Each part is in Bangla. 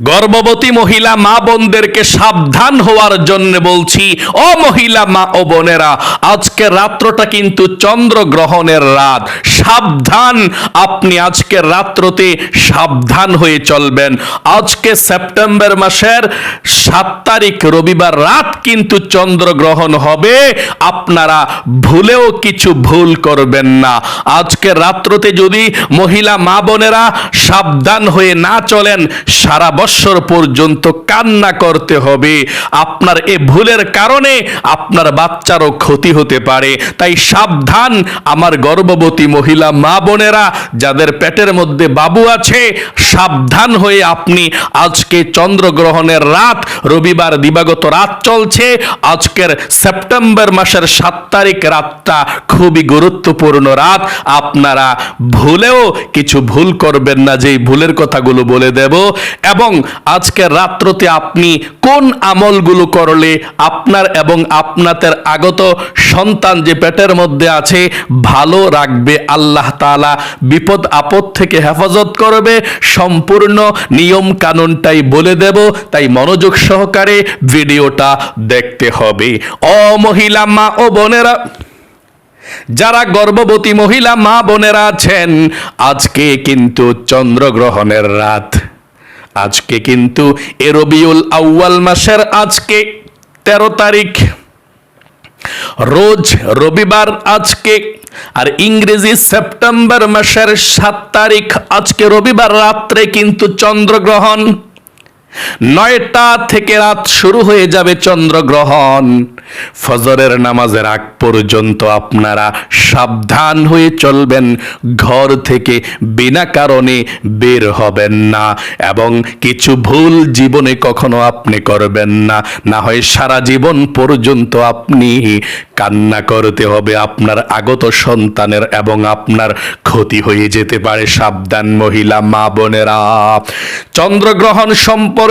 গর্ভবতী মহিলা মা বোনদেরকে সাবধান হওয়ার জন্য বলছি, ও মহিলা মা ও বোনেরা, আজকে রাত্রটা কিন্তু চন্দ্র গ্রহণের রাত। সাবধান, আপনি আজকে রাত্রতে সাবধান হয়ে চলবেন। আজকে সেপ্টেম্বর মাসের সাত তারিখ রবিবার রাত কিন্তু চন্দ্র গ্রহণ হবে। আপনারা ভুলেও কিছু ভুল করবেন না। আজকে রাত্রতে যদি মহিলা মা বোনেরা সাবধান হয়ে না চলেন, সারা বৎসর পর্যন্ত কান্না করতে হবে। আপনার এ ভুলের কারণে আপনার বাচ্চারও ক্ষতি হতে পারে। তাই সাবধান আমার গর্ভবতী মহিলা, মা বোনেরা, যাদের পেটের মধ্যে বাবু আছে, সাবধান হয়ে আপনি আজকে চন্দ্রগ্রহণের রাত, রবিবার দিবাগত রাত চলছে। আজকের সেপ্টেম্বর মাসের সাত তারিখ রাতটা খুবই গুরুত্বপূর্ণ রাত। আপনারা ভুলেও কিছু ভুল করবেন না, যেই ভুলের কথাগুলো বলে দেব। এবং আজকের রাত্রতে আপনি কোন আমলগুলো করলে আপনার এবং আপনাদের আগত সন্তান যে পেটের মধ্যে আছে, ভালো রাখবে, আল্লাহ তাআলা বিপদ আপদ থেকে হেফাজত করবে। সম্পূর্ণ নিয়ম কানুনটাই বলে দেব, তাই মনোযোগ সহকারে ভিডিওটা দেখতে হবে। ও মহিলা মা ও বোনেরা, যারা গর্ভবতী মহিলা মা বোনেরা আছেন, আজকে কিন্তু চন্দ্রগ্রহণের রাত। আজকে কিন্তু এ রবিউল আউয়াল মাসের আজকে তেরো তারিখ। রোজ রবিবার আজকে আর ইংরেজি সেপ্টেম্বর মাসের সাত তারিখ। আজকে রবিবার রাত্রে কিন্তু চন্দ্রগ্রহণ। নয়টা থেকে রাত শুরু হয়ে যাবে চন্দ্রগ্রহণ। ফজরের নামাজের আগ পর্যন্ত আপনারা সাবধান হয়ে চলবেন, ঘর থেকে বিনা কারণে বের হবেন না এবং কিছু ভুল জীবনে কখনো আপনি করবেন না। না হয় সারা জীবন পর্যন্ত আপনি কান্না করতে হবে আপনার আগত সন্তানের এবং আপনার ক্ষতি হয়ে যেতে পারে। সাবধান মহিলা, মা বোনেরা। চন্দ্রগ্রহণ সম্পর্কে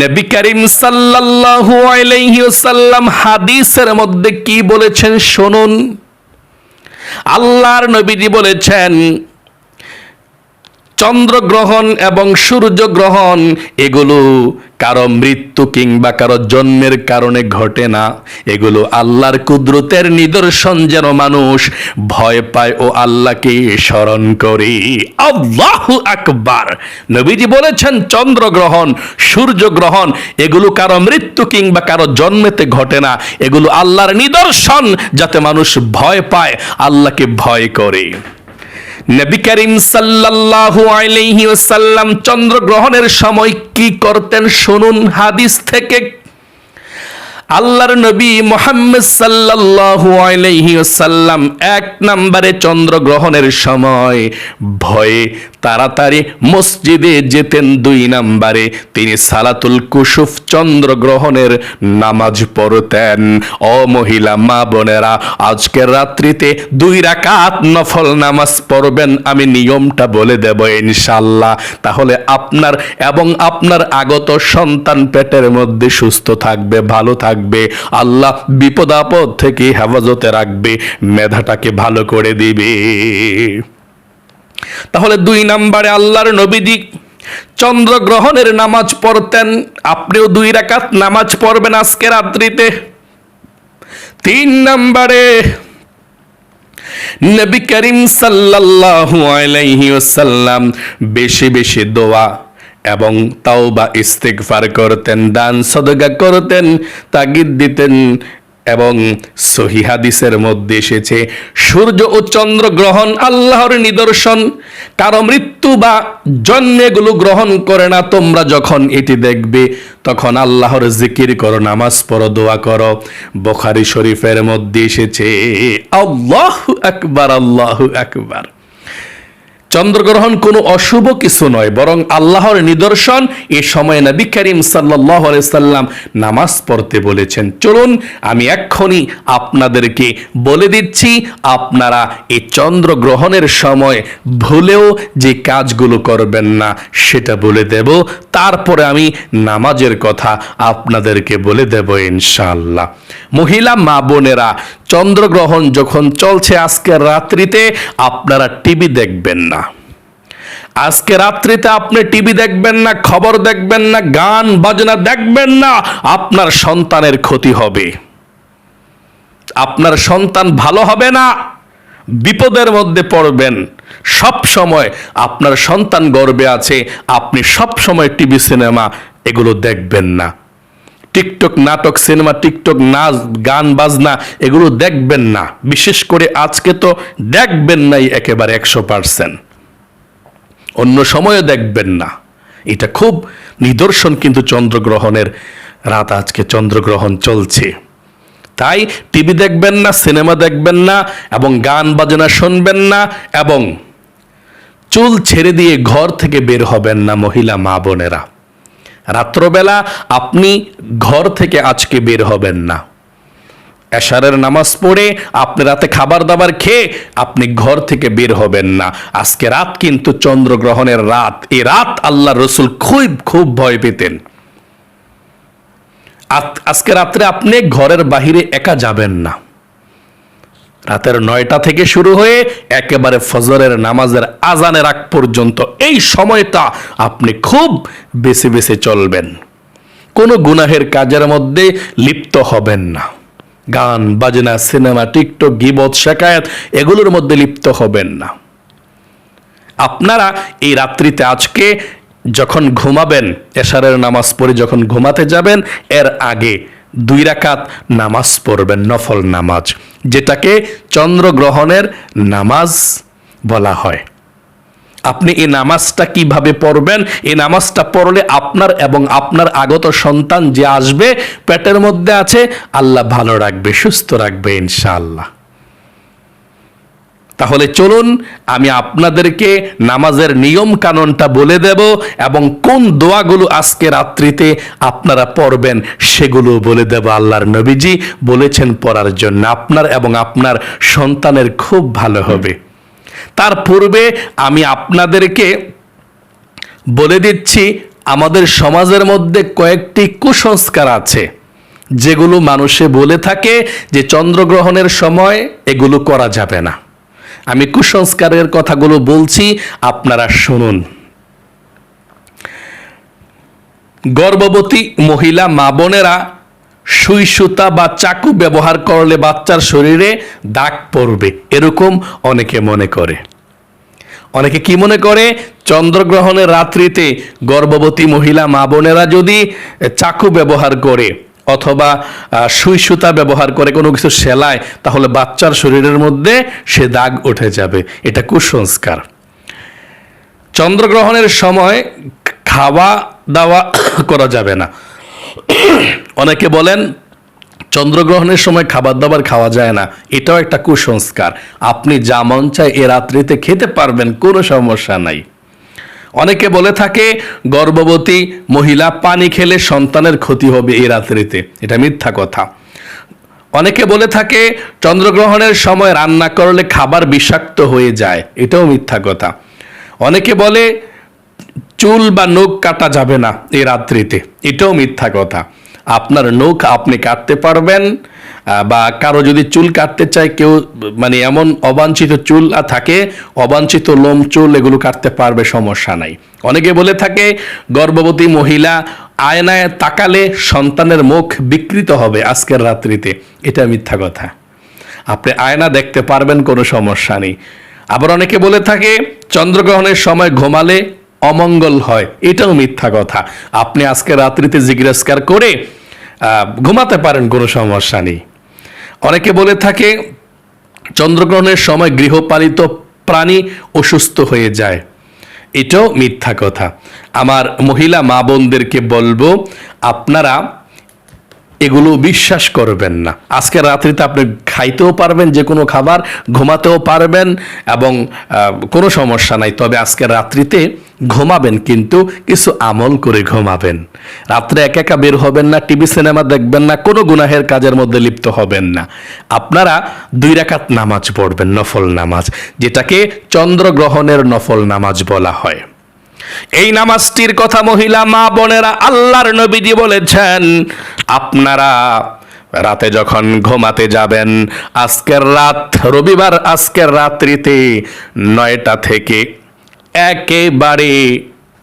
নবী করিম সাল্লাল্লাহু আলাইহি ওয়াসাল্লাম হাদিসের মধ্যে কি বলেছেন? শুনুন। আল্লাহর নবীজি বলেছেন চন্দ্রগ্রহণ এবং সূর্যগ্রহণ, এগুলো কারও মৃত্যু কিংবা কারও জন্মের কারণে ঘটে না। এগুলো আল্লাহর কুদরতের নিদর্শন যেন মানুষ ভয় পায় ও আল্লাহকে স্মরণ করে। আল্লাহু আকবার। নবীজি বলেছেন, চন্দ্রগ্রহণ, সূর্যগ্রহণ, এগুলো কারও মৃত্যু কিংবা কারও জন্মেতে ঘটে না। এগুলো আল্লাহর নিদর্শন যাতে মানুষ ভয় পায়, আল্লাহকে ভয় করে। নবী করিম সাল্লাল্লাহু আলাইহি ওয়াসাল্লাম চন্দ্রগ্রহণের সময় কি করতেন? শুনুন হাদিস থেকে আল্লাহর নবী মোহাম্মদ সাল্লাল্লাহু আলাইহি এক নম্বরে চন্দ্রগ্রহণের সময় ভয়ে তাড়াতাড়ি মসজিদে যেতেন দুই নম্বরে। তিনি সালাতুল কুসুফ চন্দ্রগ্রহণের নামাজ পড়তেন। ও মহিলা, মা বোনেরা, আজকের রাত্রিতে দুই রাকাত নফল নামাজ পড়বেন, আমি নিয়মটা বলে দেব ইনশাল্লাহ তাহলে আপনার এবং আপনার আগত সন্তান পেটের মধ্যে সুস্থ থাকবে, ভালো থাকবে। আল্লাহ বিপদ আপদ থেকে হেফাজতে রাখবে, মেধাটাকে ভালো করে দিবে। তাহলে দুই নম্বরে আল্লাহর নবীজি চন্দ্রগ্রহণের নামাজ পড়তেন। আপনিও দুই রাকাত নামাজ পড়বেন আজকে রাত্রিতে। তিন নাম্বারে নবী করিম সাল্লাল্লাহু আলাইহি ওয়াসাল্লাম বেশি বেশি দোয়া এবং তাওবা ইস্তেগফার করতেন, দান সদগা করতেন, তাগিদ দিতেন এবং সহি হাদিসের মধ্যে এসেছে, সূর্য ও চন্দ্র গ্রহণ আল্লাহর নিদর্শন, কারও মৃত্যু বা জন্মেগুলো গ্রহণ করে না, তোমরা যখন এটি দেখবে, তখন আল্লাহর জিকির করো, নামাজ পড়ো, দোয়া করো। বখারি শরীফের মধ্যে এসেছে, আল্লাহ আকবার আল্লাহ আকবার। চন্দ্রগ্রহণ কোনো অশুভ কিছু নয়, বরং আল্লাহর নিদর্শন। এ সময় নবী করিম সাল্লাহ সাল্লাম নামাজ পড়তে বলেছেন। চলুন, আমি এক্ষুনি আপনাদেরকে বলে দিচ্ছি, আপনারা এই চন্দ্রগ্রহণের সময় ভুলেও যে কাজগুলো করবেন না, সেটা বলে দেব। তারপরে আমি নামাজের কথা আপনাদেরকে বলে দেব ইনশাআল্লাহ। মহিলা মা বোনেরা চন্দ্রগ্রহণ যখন চলছে আজকের রাত্রিতে, আপনারা টিভি দেখবেন না। আজকে রাত্রিতে আপনি টিভি দেখবেন না, খবর দেখবেন না, গান, বাজনা দেখবেন না, আপনার সন্তানের ক্ষতি হবে। আপনার সন্তান ভালো হবে না, বিপদের মধ্যে পড়বেন। সব সময় আপনার সন্তান গর্বে আছে, আপনি সব সময় টিভি, সিনেমা এগুলো দেখবেন না। টিকটক নাটক, সিনেমা, টিকটক, নাচ, গান, বাজনা, এগুলো দেখবেন না। বিশেষ করে আজকে তো দেখবেন নাই একেবারে একশো পার্সেন্ট। অন্য সময়ে দেখবেন না। এটা খুব নিদর্শন কিন্তু চন্দ্রগ্রহণের রাত আজকে চন্দ্রগ্রহণ চলছে। তাই টিভি দেখবেন না, সিনেমা দেখবেন না, এবং গান বাজনা শুনবেন না, এবং চুল ছেড়ে দিয়ে ঘর থেকে বের হবেন না মহিলা মা বোনেরা। রাত্রবেলা আপনি ঘর থেকে আজকে বের হবেন না। এশারের নামাজ পড়ে আপনি রাতে খাবার দাবার খেয়ে আপনি ঘর থেকে বের হবেন না। আজকে রাত কিন্তু চন্দ্রগ্রহণের রাত। এই রাত আল্লাহ রসুল খুব খুব ভয় পেতেন। আজকে রাত্রে আপনি ঘরের বাহিরে একা যাবেন না। রাতের নয়টা থেকে শুরু হয়ে একেবারে ফজরের নামাজের আজানের আগ পর্যন্ত এই সময়টা আপনি খুব বেছে বেছে চলবেন। কোনো গুনাহের কাজের মধ্যে লিপ্ত হবেন না। গান, বাজনা, সিনেমা, টিকটক, গিবত, শেখায়াত, এগুলোর মধ্যে লিপ্ত হবেন না। আপনারা এই রাত্রিতে আজকে যখন ঘুমাবেন, এশারের নামাজ পড়ে যখন ঘুমাতে যাবেন, এর আগে দুই রাকাত নামাজ পড়বেন, নফল নামাজ, যেটাকে চন্দ্রগ্রহণের নামাজ বলা হয়। আপনি এই নামাজটা কীভাবে পড়বেন? এই নামাজটা পড়লে আপনার এবং আপনার আগত সন্তান যে আসবে, পেটের মধ্যে আছে, আল্লাহ ভালো রাখবে, সুস্থ রাখবে, ইনশাআল্লাহ। তাহলে চলুন, আমি আপনাদেরকে নামাজের নিয়ম কানুনটা বলে দেব এবং কোন দোয়াগুলো আজকে রাত্রিতে আপনারা পড়বেন সেগুলো বলে দেব আল্লাহর নবীজি বলেছেন পড়ার জন্য। আপনার এবং আপনার সন্তানের খুব ভালো হবে। তার পূর্বে আমি আপনাদেরকে বলে দিচ্ছি, আমাদের সমাজের মধ্যে কয়েকটি কুসংস্কার আছে, যেগুলো মানুষে বলে থাকে যে চন্দ্রগ্রহণের সময় এগুলো করা যাবে না। আমি কুসংস্কারের কথাগুলো বলছি, আপনারা শুনুন। গর্ভবতী মহিলা মা বোনেরা সুই সুতা বা চাকু ব্যবহার করলে বাচ্চার শরীরে দাগ পড়বে, এরকম অনেকে মনে করে। অনেকে কি মনে করে? চন্দ্রগ্রহণের রাত্রিতে গর্ভবতী মহিলা মা বোনেরা যদি চাকু ব্যবহার করে অথবা সুই সুতা ব্যবহার করে কোনো কিছু সেলায়, তাহলে বাচ্চার শরীরের মধ্যে সে দাগ উঠে যাবে। এটা কুসংস্কার। চন্দ্রগ্রহণের সময় খাওয়া দাওয়া করা যাবে না। অনেকে বলেন, চন্দ্রগ্রহণের সময় খাবার দাবার খাওয়া যায় না। এটাও একটা কুসংস্কার। আপনি যা মন চায় এ রাত্রিতে খেতে পারবেন, কোনো সমস্যা নাই। অনেকে বলে থাকে, গর্ভবতী মহিলা পানি খেলে সন্তানের ক্ষতি হবে এই রাত্রিতে। এটা মিথ্যা কথা। অনেকে বলে থাকে, চন্দ্রগ্রহণের সময় রান্না করলে খাবার বিষাক্ত হয়ে যায়। এটাও মিথ্যা কথা। অনেকে বলে, চুল বা নখ কাটা যাবে না এই রাত্রিতে। এটাও মিথ্যা কথা। আপনার নখ আপনি কাটতে পারবেন বা কারও যদি চুল কাটতে চায়, কেউ মানে এমন অবাঞ্ছিত চুল থাকে, অবাঞ্ছিত লোম চুল, এগুলো কাটতে পারবে, সমস্যা নাই। অনেকে বলে থাকে, গর্ভবতী মহিলা আয়নায় তাকালে সন্তানের মুখ বিকৃত হবে আজকের রাত্রিতে। এটা মিথ্যা কথা। আপনি আয়না দেখতে পারবেন, কোনো সমস্যা নেই। আবার অনেকে বলে থাকে, চন্দ্রগ্রহণের সময় ঘুমালে অমঙ্গল হয়। এটাও মিথ্যা কথা। আপনি আজকে রাত্রিতে জিজ্ঞাসকার করে ঘুমাতে পারেন, কোনো সমস্যা নেই। অনেকে বলে থাকে, চন্দ্রগ্রহণের সময় গৃহপালিত প্রাণী অসুস্থ হয়ে যায়। এটাও মিথ্যা কথা। আমার মহিলা মা বোনদেরকে বলব, আপনারা এগুলো বিশ্বাস করবেন না। আজকে রাত্রিতে আপনি খাইতেও পারবেন যে কোনো খাবার, ঘুমাতেও পারবেন এবং কোনো সমস্যা নাই। তবে আজকে রাত্রিতে ঘুমাবেন, কিন্তু কিছু আমল করে ঘুমাবেন। রাত্রে একা একা বের হবেন না, টিভি, সিনেমা দেখবেন না, কোনো গুনাহের কাজের মধ্যে লিপ্ত হবেন না। আপনারা দুই রাকাত নামাজ পড়বেন, নফল নামাজ, যেটাকে চন্দ্রগ্রহণের নফল নামাজ বলা হয়। এই নামাজটির কথা মহিলা মা বোনেরা আল্লাহর নবীজি বলেছেন, আপনারা রাতে যখন ঘুমাতে যাবেন, আজকের রাত, রবিবার আজকের রাত্রিতে নয়টা থেকে একেবারে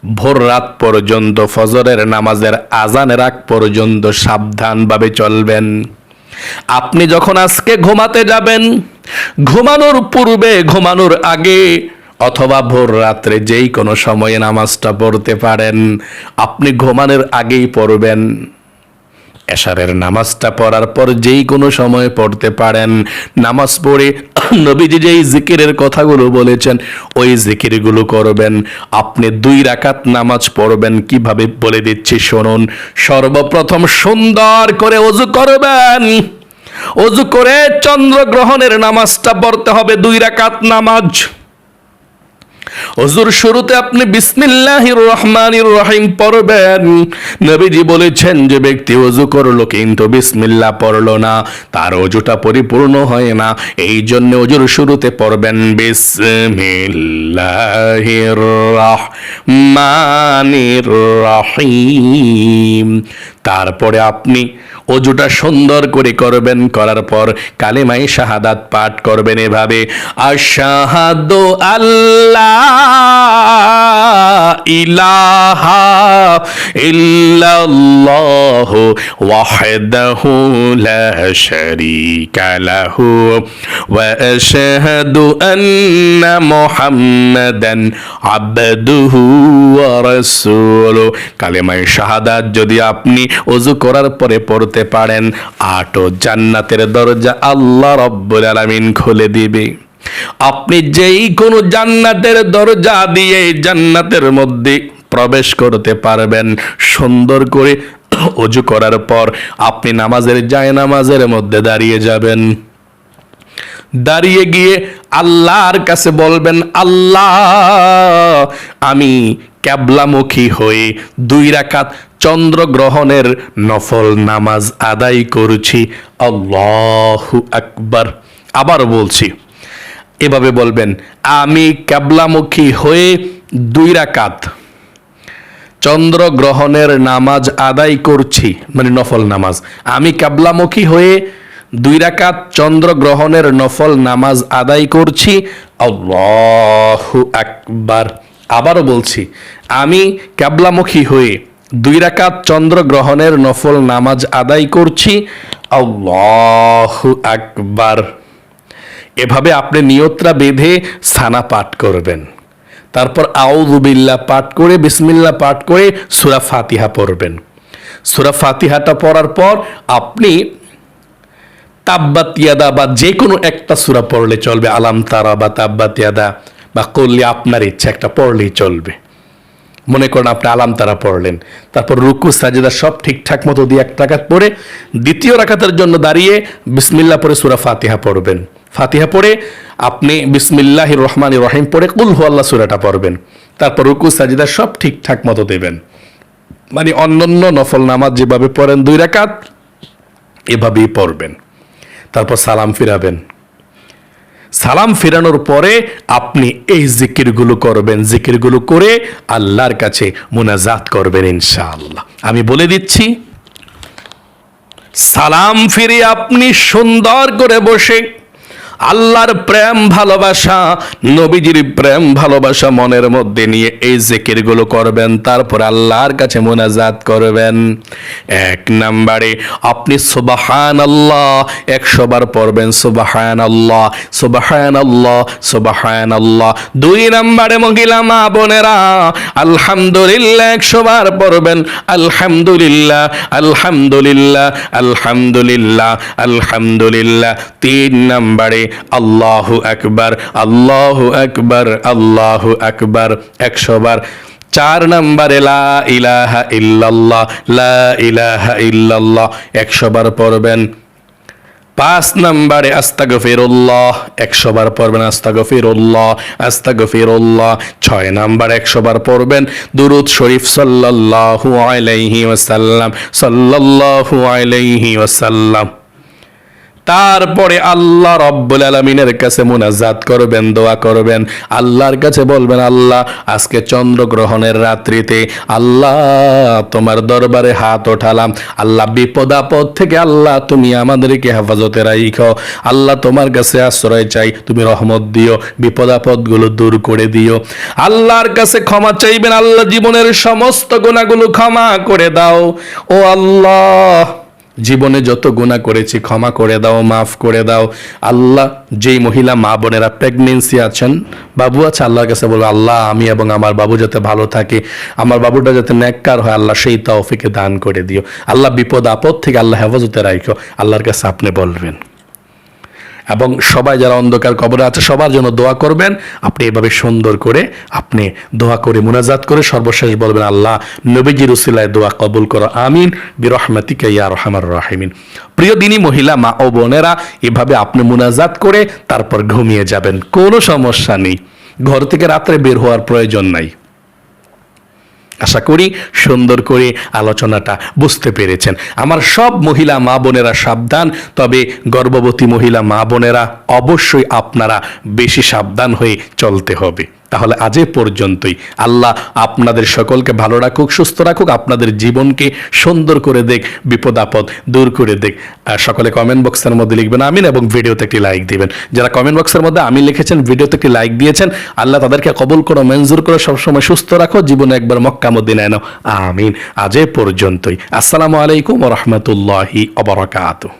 ভোর রাত পর্যন্ত, ফজরের নামাজের আজানের আগ পর্যন্ত সাবধানভাবে চলবেন। আপনি যখন আজকে ঘুমাতে যাবেন, ঘুমানোর পূর্বে, ঘুমানোর আগে অথবা ভোর রাত্রে যেই কোনো সময়ে নামাজটা পড়তে পারেন, আপনি ঘুমানোর আগেই পড়বেন। এশারের নামাজটা পড়ার পর যেই কোনো সময় পড়তে পারেন, নামাজ পড়ে নবীজি যেই জিকিরের কথাগুলো বলেছেন, ওই জিকিরগুলো করবেন। আপনি দুই রাকাত নামাজ পড়বেন, কীভাবে বলে দিচ্ছি শুনুন, সর্বপ্রথম সুন্দর করে অজু করবেন। অজু করে চন্দ্রগ্রহণের নামাজটা পড়তে হবে দুই রাকাত নামাজ। অজুর শুরুতে আপনি বিসমিল্লাহির রহমানির রহিম পড়বেন। নবীজি বলেছেন, যে ব্যক্তি অজু করল কিন্তু বিসমিল্লাহ পড়ল না, তার অজুটা পরিপূর্ণ হয় না। এই জন্য অজুর শুরুতে পড়বেন বিসমিল্লাহির রহমানির রহিম। তারপরে আপনি অজুটা সুন্দর করে করবেন, করার পর কালেমাই শাহাদাত পাঠ করবেন এভাবে, আশাহাদু আল্লাহ ইলাহা ইল্লাল্লাহ ওয়াহদাহু লা শারীকা লাহু ওয়া আশহাদু আন্না মুহাম্মাদান আবদুহু ওয়া কালেমায়ে শাহাদাত যদি আপনি ওযু করার পরে পড়তে পারেন। আটো জান্নাতের দরজা আল্লাহ রব্বুল আলামিন খুলে দিবে। আপনি যেই কোনো জান্নাতের দরজা দিয়ে জান্নাতের মধ্যে প্রবেশ করতে পারবেন। সুন্দর করে অজু করার পর আপনি নামাজের যায় নামাজের মধ্যে দাঁড়িয়ে যাবেন। দাঁড়িয়ে গিয়ে আল্লাহর কাছে বলবেন, আল্লাহ, আমি ক্যাবলামুখী হয়ে দুই রাকাত চন্দ্রগ্রহণের নফল নামাজ আদায় করছি, আল্লাহু আকবার। আবার বলছি, এভাবে বলবেন, আমি ক্যাবলামুখী হয়ে দুই রাকাত চন্দ্রগ্রহণের নামাজ আদায় করছি মানে নফল নামাজ। আমি ক্যাবলামুখী হয়ে দুই রাকাত চন্দ্রগ্রহণের নফল নামাজ আদায় করছি, আল্লাহু আকবার। আবারও বলছি, আমি ক্যাবলামুখী হয়ে দুই রাকাত চন্দ্রগ্রহণের নফল নামাজ আদায় করছি। আল্লাহু আকবার। এভাবে আপনি নিয়ত্রা বেঁধে সানা পাঠ করবেন। তারপর আউদুবিল্লা পাঠ করে বিসমিল্লা পাঠ করে সুরা ফাতিহা পড়বেন। সুরা ফাতিহাটা পড়ার পর আপনি তাব্বাতিয়াদা বা যে কোনো একটা সুরা পড়লে চলবে। আলাম তারা বা তাব্বাতিয়াদা বা করলে আপনার ইচ্ছা একটা পড়লেই চলবে। মনে করেন আপনি আলাম তারা পড়লেন। তারপর রুকু, সাজেদা সব ঠিকঠাক মতো দিয়ে এক রাকাত পড়ে দ্বিতীয় রাকাতের জন্য দাঁড়িয়ে বিসমিল্লা পরে সুরা ফাতিহা পড়বেন। ফাতিহা পড়ে আপনি বিসমিল্লাহ রহমান রহিম পড়ে কুল আল্লাহ সুরাটা পড়বেন। তারপর রুকু, সাজিদা সব ঠিকঠাক মতো দেবেন। মানে অন্যান্য নফল নামাজ যেভাবে পড়েন দুই রাকাত, এভাবেই পড়বেন। তারপর সালাম ফিরাবেন। সালাম ফেরানোর পরে আপনি এই জিকিরগুলো করবেন। জিকিরগুলো করে আল্লাহর কাছে মোনাজাত করবেন ইনশাআল্লাহ। আমি বলে দিচ্ছি, সালাম ফিরে আপনি সুন্দর করে বসে আল্লাহর প্রেম ভালোবাসা, নবীজির প্রেম ভালোবাসা মনের মধ্যে নিয়ে এই জিকিরগুলো করবেন, তারপর আল্লাহর কাছে মোনাজাত করবেন। এক নম্বরে, আপনি সুবাহান আল্লাহ একশো বার পড়বেন সুবাহান আল্লাহ সুবাহান আল্লাহ সুবাহান আল্লাহ দুই নম্বরে মহিলা মা বোনেরা, আলহামদুলিল্লাহ একশো বার পড়বেন, আলহামদুলিল্লাহ আলহামদুলিল্লাহ আলহামদুলিল্লাহ আলহামদুলিল্লাহ। তিন নম্বরে আল্লাহু আকবার আল্লাহু আকবার আল্লাহু আকবার। একশো বার। চার নম্বরে, লা ইলাহা ইল্লাল্লাহ, লা ইলাহা ইল্লাল্লাহ। একশো বার পড়বেন। পাঁচ নম্বরে, আস্তাগফিরুল্লাহ। একশো বার পড়বেন, আস্তাগফিরুল্লাহ আস্তাগফিরুল্লাহ। ছয় নাম্বার, একশো পড়বেন। দুরুদ শরীফ সাল্লাল্লাহু আলাইহি ওয়াসাল্লাম, সাল্লাল্লাহু আলাইহি ওয়াসাল্লাম। তারপরে আল্লাহ রব্বুল আলমিনের কাছে মুনাজাত করবেন, দোয়া করবেন। আল্লাহর কাছে বলবেন, আল্লাহ, আজকে চন্দ্রগ্রহণের রাত্রিতে আল্লাহ তোমার দরবারে হাত ওঠালাম। আল্লাহ, বিপদ আপদ থেকে আল্লাহ তুমি আমাদেরকে হেফাজতে রাইখো। আল্লাহ, তোমার কাছে আশ্রয় চাই, তুমি রহমত দিও, বিপদ আপদগুলো দূর করে দিও। আল্লাহর কাছে ক্ষমা চাইবেন, আল্লাহ জীবনের সমস্ত গুণাগুলো ক্ষমা করে দাও। ও আল্লাহ জীবনে যত গুণা করেছি, ক্ষমা করে দাও, মাফ করে দাও। আল্লাহ, যেই মহিলা মা বোনেরা প্রেগনেন্সি আছেন, বাবু আছে, আল্লাহর কাছে বলব, আল্লাহ, আমি এবং আমার বাবু যাতে ভালো থাকে, আমার বাবুটা যাতে ন্যাক্কার হয়, আল্লাহ সেই তাওফিকে দান করে দিও। আল্লাহ বিপদ আপদ থেকে আল্লাহ হেফাজতে রাখো আল্লাহর কাছে আপনি বলবেন। এবং সবাই যারা অন্ধকার কবরে আছে, সবার জন্য দোয়া করবেন। আপনি এভাবে সুন্দর করে আপনি দোয়া করে মুনাজাত করে সর্বশেষ বলবেন, আল্লাহ, নবীজি রুসিলায় দোয়া কবুল করো, আমিন, বিরহমাতিকা ইয়া রহমান রাহিমিন। প্রিয় দিনী মহিলা, মা ও বোনেরা, এভাবে আপনি মুনাজাত করে তারপর ঘুমিয়ে যাবেন, কোনো সমস্যা নেই। ঘর থেকে রাত্রে বের হওয়ার প্রয়োজন নাই। আশা করি সুন্দর করে আলোচনাটা বুঝতে পেরেছেন। আমার সব মহিলা মা বোনেরা সাবধান, তবে গর্ভবতী মহিলা মা বোনেরা অবশ্যই আপনারা বেশি সাবধান হয়ে চলতে হবে। তাহলে আজ পর্যন্তই। আল্লাহ আপনাদের সকলকে ভালো রাখুক, সুস্থ রাখুক, আপনাদের জীবনকে সুন্দর করে দেখ, বিপদ আপদ দূর করে দেখ। আর সকলে কমেন্ট বক্সের মধ্যে লিখবেন আমিন এবং ভিডিওতে একটি লাইক দিবেন। যারা কমেন্ট বক্সের মধ্যে আমি লিখেছেন, ভিডিওতে একটি লাইক দিয়েছেন, আল্লাহ তাদেরকে কবুল করো, মঞ্জুর করো, সবসময় সুস্থ রাখো, জীবনে একবার মক্কা মদিনায় নাও। আমিন। আজ পর্যন্তই। আসসালামু আলাইকুম রহমতুল্লাহি অবরাকাতু